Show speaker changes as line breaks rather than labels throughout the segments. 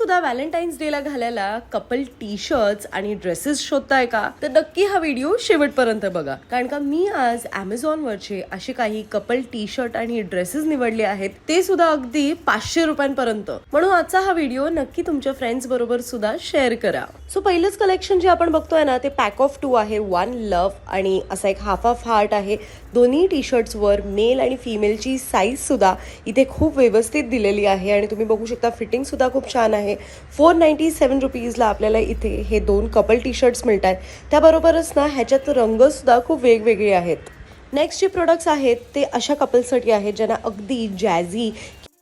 सुद्धा व्हॅलेंटाईन्स डेला घालायला कपल टी शर्ट्स आणि ड्रेसेस शोधताय का? तर नक्की हा व्हिडिओ शेवटपर्यंत बघा. कारण का मी आज अमेझॉन वरचे असे काही कपल टी शर्ट आणि ड्रेसेस निवडले आहेत ते सुद्धा अगदी पाचशे रुपयांपर्यंत. म्हणून आजचा हा व्हिडिओ नक्की तुमच्या फ्रेंड्स बरोबर सुद्धा शेअर करा. सो पहिलंच कलेक्शन जे आपण बघतोय ना ते पॅक ऑफ टू आहे वन लव्ह आणि असा एक हाफ ऑफ हार्ट आहे. दोन्ही टी शर्ट्सवर मेल आणि फिमेलची साईज सुद्धा इथे खूप व्यवस्थित दिलेली आहे आणि तुम्ही बघू शकता फिटिंग सुद्धा खूप छान आहे. फोर नाईन्टी सेवन रुपीजला आपल्याला इथे हे दोन कपल टी शर्ट्स मिळत आहेत त्याबरोबरच ना ह्याच्यात रंग सुद्धा खूप वेगवेगळे आहेत. नेक्स्ट जे प्रोडक्ट्स आहेत ते अशा कपलसाठी आहेत ज्यांना अगदी जॅझी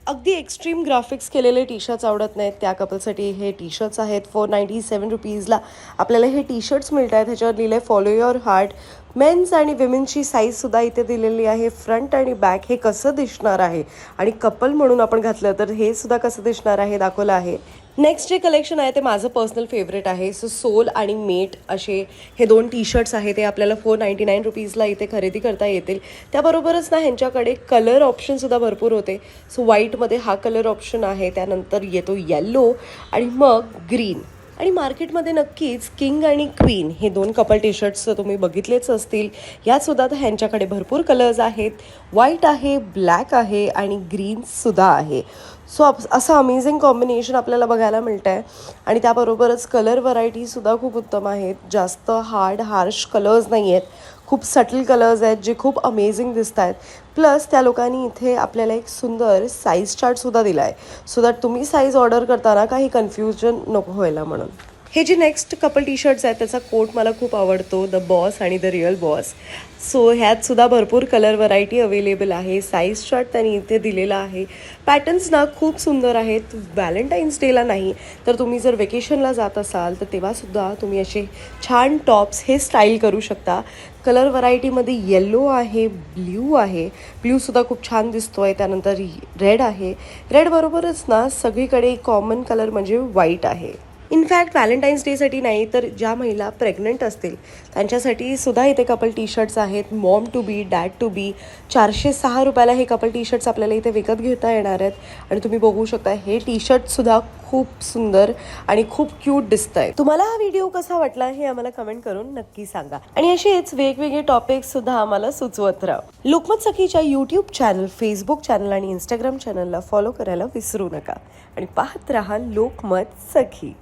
अगदी एक्स्ट्रीम ग्राफिक्स केलेले टी शर्ट्स आवडत नाहीत. त्या कपलसाठी हे टी शर्ट्स आहेत. फोर नाईन्टी सेवन रुपीजला आपल्याला हे टी शर्ट्स मिळत आहेत ह्याच्यावर लिहिलं आहे फॉलो युअर हार्ट मेन्स आणि विमेनची साईजसुद्धा इथे दिलेली आहे. फ्रंट आणि बॅक हे कसं दिसणार आहे? आणि कपल म्हणून आपण घातलं तर हे सुद्धा कसं दिसणार आहे? दाखवलं आहे. नेक्स्ट जे कलेक्शन आहे ते माझं पर्सनल फेवरेट आहे. सो सोल आणि मेट असे हे दोन टी शर्ट्स आहेत. ते आपल्याला फोर नाईन्टी नाईन रुपीजला इथे खरेदी करता येतील. त्याबरोबरच ना ह्यांच्याकडे कलर ऑप्शनसुद्धा भरपूर होते. सो व्हाईटमध्ये हा कलर ऑप्शन आहे. त्यानंतर येतो येल्लो आणि मग ग्रीन आणि मार्केटमध्ये नक्कीच किंग आणि क्वीन हे दोन कपल टी शर्ट्स तुम्ही बघितलेच असतील. यातसुद्धा तर ह्यांच्याकडे भरपूर कलर्स आहेत. व्हाईट आहे ब्लॅक आहे आणि ग्रीनसुद्धा आहे. सो अप असं अमेझिंग कॉम्बिनेशन आपल्याला बघायला मिळतं आहे आणि त्याबरोबरच कलर व्हरायटीसुद्धा खूप उत्तम आहेत. जास्त हार्ड हार्श कलर्स नाही आहेत खूप सटल कलर्स आहेत जे खूप अमेझिंग दिसत आहेत प्लस त्या लोकांनी इथे आपल्याला एक सुंदर साईज चार्टसुद्धा दिला आहे सो दॅट तुम्ही साईज ऑर्डर करताना काही कन्फ्युजन नको व्हायला म्हणून. हे जे नेक्स्ट कपल टी शर्ट्स आहेत त्याचा कोट मला खूप आवडतो द बॉस आणि द रिअल बॉस सो ह्यातसुद्धा भरपूर कलर व्हरायटी अवेलेबल आहे. साईज शर्ट त्यांनी इथे दिलेला आहे. पॅटर्न्स ना खूप सुंदर आहेत. व्हॅलेंटाईन्स डेला नाही तर तुम्ही जर वेकेशनला जात असाल तर तेव्हासुद्धा तुम्ही असे छान टॉप्स हे स्टाईल करू शकता. कलर व्हरायटीमध्ये येल्लो आहे ब्ल्यू आहे. ब्ल्यूसुद्धा खूप छान दिसतो आहे त्यानंतर रेड आहे. रेडबरोबरच ना सगळीकडे कॉमन कलर म्हणजे व्हाईट आहे. इनफॅक्ट व्हॅलेंटाईन्स डेसाठी नाही तर ज्या महिला प्रेग्नंट असतील त्यांच्यासाठी सुद्धा इथे कपल टी शर्ट्स आहेत. Mom to be dad to be चारशे सहा रुपयाला हे कपल टी शर्ट्स आपल्याला इथे विकत घेता येणार आहेत. आणि तुम्ही बघू शकता हे टी शर्टसुद्धा खूप सुंदर आणि खूप क्यूट दिसत आहे तुम्हाला हा व्हिडिओ कसा वाटला हे आम्हाला कमेंट करून नक्की सांगा. आणि असेच वेगवेगळे टॉपिक्स सुद्धा आम्हाला सुचवत राहा. लोकमत सखीच्या यूट्यूब चॅनल फेसबुक चॅनल आणि इंस्टाग्राम चॅनलला फॉलो करायला विसरू नका. आणि पाहत राहा लोकमत सखी